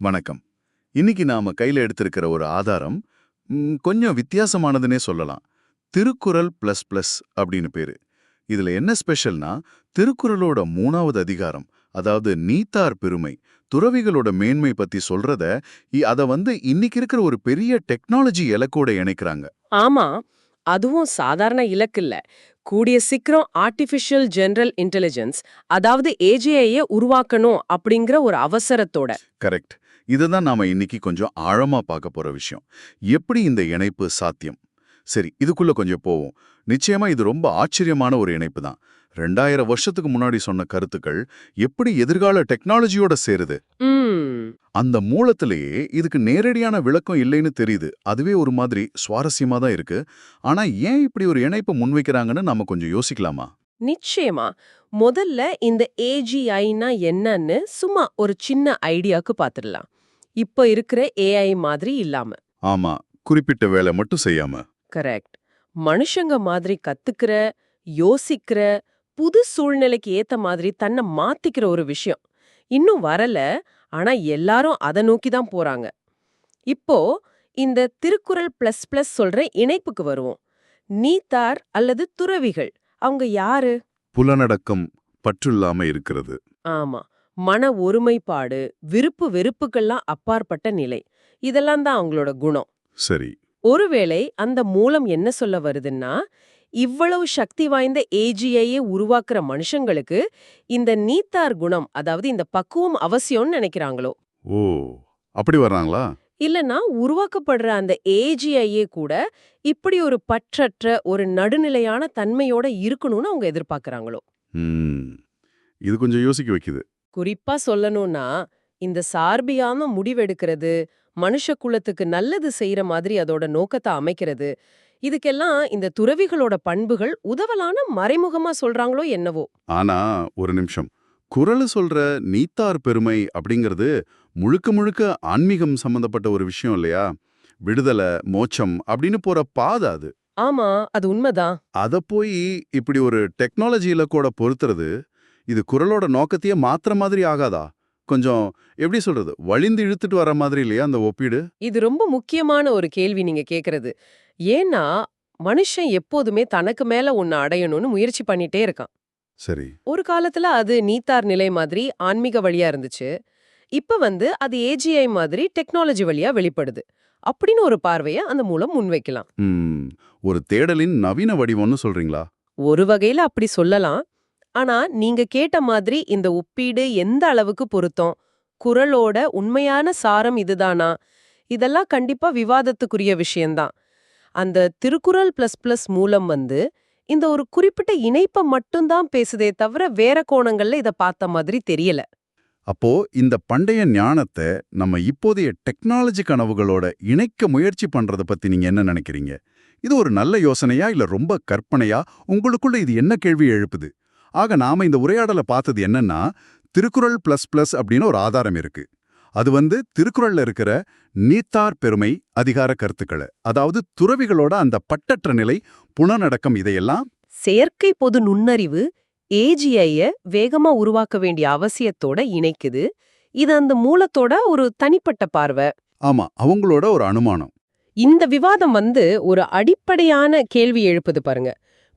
வணக்கம். இன்னைக்கு நாம கையில எடுத்திருக்கிற ஒரு ஆதாரம் கொஞ்சம் வித்தியாசமானதுன்னே சொல்லலாம். திருக்குறள் பிளஸ் பிளஸ் அப்படின்னு பேரு. இதுல என்ன ஸ்பெஷல்னா திருக்குறளோட மூணாவது அதிகாரம் அதாவது நீத்தார் பெருமை துறவிகளோட மேன்மை பத்தி சொல்றத அத வந்து இன்னைக்கு இருக்கிற ஒரு பெரிய டெக்னாலஜி இலக்கோட இணைக்கிறாங்க. ஆமா அதுவும் சாதாரண இலக்கு இல்ல. கூடிய சீக்கிரம் ஆர்டிஃபிஷியல் ஜெனரல் இன்டெலிஜென்ஸ் அதாவது ஏஜிஐய உருவாக்கணும் அப்படிங்கிற ஒரு அவசரத்தோட. கரெக்ட் இதுதான் நாம இன்னைக்கு கொஞ்சம் ஆழமா பார்க்க போற விஷயம். எப்படி இந்த இணைப்பு சாத்தியம்? சரி இதுக்குள்ள கொஞ்சம் போவோம். நிச்சயமா இது ரொம்ப ஆச்சரியமான ஒரு இணைப்பு தான். ரெண்டாயிரம் வருஷத்துக்கு முன்னாடி சொன்ன கருத்துக்கள் எப்படி எதிர்கால டெக்னாலஜியோட சேருது? அந்த மூலத்திலேயே இதுக்கு நேரடியான விளக்கம் இல்லைன்னு தெரியுது. அதுவே ஒரு மாதிரி சுவாரஸ்யமா தான் இருக்கு. ஆனா ஏன் இப்படி ஒரு இணைப்பு முன்வைக்கிறாங்கன்னு நாம கொஞ்சம் யோசிக்கலாமா? நிச்சயமா. முதல்ல இந்த ஏஜிஐனா என்னன்னு சும்மா ஒரு சின்ன ஐடியாக்கு பாத்துடலாம். இப்ப இருக்கிற ஏஐ மாதிரி இல்லாம. ஆமா குறிப்பிட்ட வேலை மட்டும் செய்யாம. கரெக்ட் மனுஷங்க மாதிரி கத்துக்கிற யோசிக்கிற புது சூழ்நிலைக்கு ஏத்த மாதிரி தன்னை மாத்திக்கிற ஒரு விஷயம். இன்னும் வரல ஆனா எல்லாரும் அதை நோக்கி தான் போறாங்க. இப்போ இந்த திருக்குறள் பிளஸ் பிளஸ் சொல்ற இணைப்புக்கு வருவோம். நீத்தார் அல்லது துறவிகள் அவங்க யாரு? புலனடக்கம் பற்றில்லாம இருக்கிறது. ஆமா. மன ஒருமைப்பாடு விருப்பு வெறுப்புக்கெல்லாம் அப்பாற்பட்ட நிலை. இதெல்லாம் தான் அவங்களோட குணம். சரி. ஒருவேளை அந்த மூலம் என்ன சொல்ல வருதுன்னா இவ்வளவு சக்தி வாய்ந்த ஏஜிஐயே உருவாக்குற மனுஷங்களுக்கு இந்த நீத்தார் குணம் அதாவது இந்த பக்குவம் அவசியம்னு நினைக்கிறாங்களோ? ஓ அப்படி வர்றாங்களா? இல்லனா உருவாக்கப்படுற அந்த ஏஜிஐயே கூட இப்படி ஒரு பற்றற்ற ஒரு நடுநிலையான தன்மையோட இருக்கணும்னு அவங்க எதிர்பார்க்கறாங்களோ? இது கொஞ்சம் யோசிக்க வைக்குது. குறிப்பா சொல்லணும்னா இந்த சார்பியாம முடிவெடுக்கிறது மனுஷ குலத்துக்கு நல்லது செய்யற மாதிரி அதோட நோக்கத்தை அமைக்கிறது. இதுக்கெல்லாம் இந்த துறவிகளோட பண்புகள் உதவலான மறைமுகமா சொல்றாங்களோ என்னவோ. ஆனா ஒரு நிமிஷம். குரல் சொல்ற நீத்தார் பெருமை அப்படிங்கிறது முழுக்க முழுக்க ஆன்மீகம் சம்பந்தப்பட்ட ஒரு விஷயம் இல்லையா? விடுதலை மோட்சம் அப்படின்னு போற பாதை அது. ஆமா அது உண்மைதான். அத போய் இப்படி ஒரு டெக்னாலஜியில கூட பொறுத்துறது இது குரலோட நோக்கத்தையே மாத்துற மாதிரி ஆகாதா? கொஞ்சம் எப்படி சொல்றது வழிந்து இழுத்துட்டு வர மாதிரி இல்லையா அந்த ஒப்பீடு? இது ரொம்ப முக்கியமான ஒரு கேள்வி நீங்க கேக்குறது. ஏன்னா மனுஷன் எப்போதுமே தனக்கு மேல ஒன்னு அடையணும்னு முயற்சி பண்ணிட்டே இருக்கான். சரி. ஒரு காலத்துல அது நீத்தார் நிலை மாதிரி ஆன்மீக வழியா இருந்துச்சு. இப்ப வந்து அது ஏஜிஐ மாதிரி டெக்னாலஜி வழியா வெளிப்படுது. அப்படின்னு ஒரு பார்வைய அந்த மூலம் முன்வைக்கலாம். ஒரு தேடலின் நவீன வடிவம்னு சொல்றீங்களா? ஒரு வகையில அப்படி சொல்லலாம். ஆனா நீங்க கேட்ட மாதிரி இந்த ஒப்பீடு எந்த அளவுக்கு பொருத்தம்? குரலோட உண்மையான சாரம் இதுதானா? இதெல்லாம் கண்டிப்பா விவாதத்துக்குரிய விஷயம்தான். அந்த திருக்குறள் பிளஸ் பிளஸ் மூலம் வந்து இந்த ஒரு குறிப்பிட்ட இணைப்பை மட்டும்தான் பேசுதே தவிர வேற கோணங்கள்ல இத பார்த்த மாதிரி தெரியல. அப்போ இந்த பண்டைய ஞானத்தை நம்ம இப்போதைய டெக்னாலஜி கனவுகளோட இணைக்க முயற்சி பண்றத பத்தி நீங்க என்ன நினைக்கிறீங்க? இது ஒரு நல்ல யோசனையா இல்ல ரொம்ப கற்பனையா? உங்களுக்குள்ள இது என்ன கேள்வி எழுப்புது? ஆக நாம இந்த உரையாடலை பார்த்தது என்னன்னா திருக்குறள் பிளஸ் பிளஸ் அப்படின்னு ஒரு ஆதாரம் இருக்கு. அது வந்து திருக்குறள்ல இருக்கிற நீத்தார் பெருமை அதிகார கருத்துக்களை அதாவது துறவிகளோட அந்த பட்டற்ற நிலை புலனடக்கம் இதையெல்லாம் செயற்கை பொது நுண்ணறிவு ஏஜிஐய வேகமா உருவாக்க வேண்டிய அவசியத்தோட இணைக்குது. இது அந்த மூலத்தோட ஒரு தனிப்பட்ட பார்வை. ஆமா அவங்களோட ஒரு அனுமானம். இந்த விவாதம் வந்து ஒரு அடிப்படையான கேள்வி எழுப்புது பாருங்க.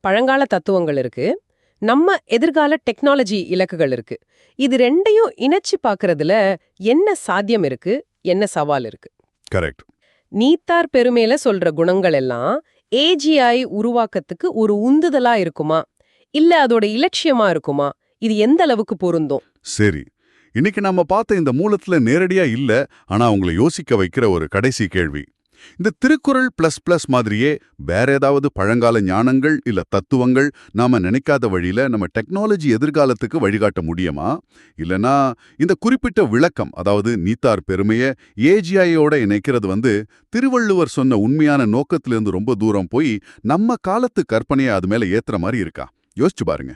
பழங்கால தத்துவங்கள் இருக்கு. நம்ம எதிர்கால டெக்னாலஜி இலக்குகள் இருக்கு. இது ரெண்டையும் இணைச்சு பார்க்கறதுல என்ன சாத்தியம் இருக்கு? என்ன சவால் இருக்கு? கரெக்ட் நீத்தார் பெருமையில சொல்ற குணங்கள் எல்லாம் ஏஜிஐ உருவாக்கத்துக்கு ஒரு உந்துதலா இருக்குமா? இல்ல அதோட இலட்சியமா இருக்குமா? இது எந்த அளவுக்கு பொருந்தும்? சரி. இன்னைக்கு நாம பார்த்த இந்த மூலத்துல நேரடியா இல்ல ஆனா உங்களை யோசிக்க வைக்கிற ஒரு கடைசி கேள்வி. இந்த திருக்குறள் பிளஸ் பிளஸ் மாதிரியே வேற ஏதாவது பழங்கால ஞானங்கள் இல்ல தத்துவங்கள் நாம நினைக்காத வழியில நம்ம டெக்னாலஜி எதிர்காலத்துக்கு வழிகாட்ட முடியுமா? இல்லனா இந்த குறிப்பிட்ட விளக்கம் அதாவது நீத்தார் பெருமைய ஏஜிஐயோட இணைக்கிறது வந்து திருவள்ளுவர் சொன்ன உண்மையான நோக்கத்திலிருந்து ரொம்ப தூரம் போய் நம்ம காலத்து கற்பனையை அது மேல ஏத்துற மாதிரி இருக்கா? யோசிச்சு பாருங்க.